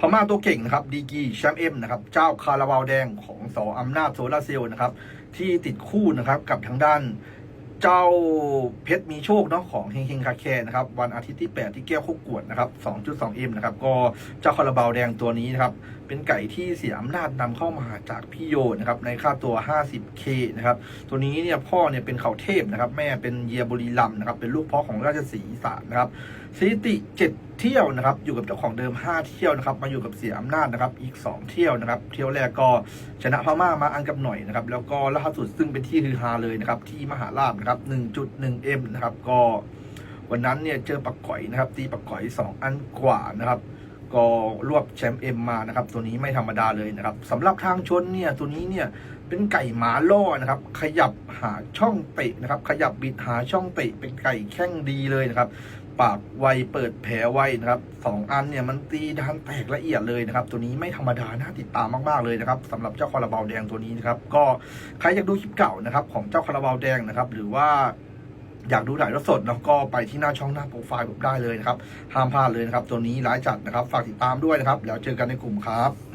พม่าตัวเก่งนะครับดีกีแชมป์เอ็มนะครับเจ้าคาราบาวแดงของสออำนาจโซลาร์เซลล์นะครับที่ติดคู่นะครับกับทางด้าน เจ้าเพชรมีโชคเนาะของเฮงเฮงคาแคนะครับวันอาทิตย์ที่ 8 ที่แก้วคุกกวดนะครับ 2.2M นะครับก็เจ้าคาราบาวแดงตัวนี้นะครับ เป็นไก่ที่เสียอำนาจนำเข้ามาจากพี่โยนะครับในค่าตัว 50K นะครับตัวนี้เนี่ยพ่อเนี่ยเป็นเขาเทพนะครับ แม่เป็นเยียบุรีรัมนะครับเป็นลูกพ่อของราชสีสานนะครับสถิติ 7เที่ยวนะครับอยู่กับเจ้าของเดิม 5 เที่ยวนะครับมาอยู่กับเสียอำนาจนะครับอีก 2 เที่ยวนะครับเที่ยวแรกก็ชนะพม่ามาอันกับหน่อยนะครับแล้วก็ล่าสุดซึ่งเป็นที่ฮือฮาเลยนะครับที่มหาราชนะครับ 1.1M นะครับ ก็วันนั้นเนี่ยเจอปักก่อยนะครับ ตีปักก่อย 2 อันกว่านะครับ ก็รวบแชมป์เอ็มมานะครับ ตัวนี้ไม่ธรรมดาเลยนะครับสำหรับทางชนเนี่ยตัวนี้เนี่ยเป็นไก่หมาล่อนะครับ ขยับหาช่องเตะนะครับ ขยับบิดหาช่องเตะเป็นไก่แข้งดีเลยนะครับปากไวเปิดแผลไวนะครับสองอันเนี่ยมันตีดานแตกละเอียดเลยนะครับ ตัวนี้ไม่ธรรมดาน่าติดตามมากๆเลยนะครับสำหรับเจ้าคาราบาวแดงตัวนี้นะครับก็ใครอยากดูคลิปเก่านะครับของเจ้าคาราบาวแดงนะครับ หรือว่า อยากดูถ่ายทอดสดเนาะก็ไปที่หน้าช่องหน้าโปรไฟล์ผมได้เลยนะครับห้ามพลาดเลยนะครับ ตัวนี้ร้ายจัดนะครับ ฝากติดตามด้วยนะครับ แล้วเจอกันในกลุ่มครับ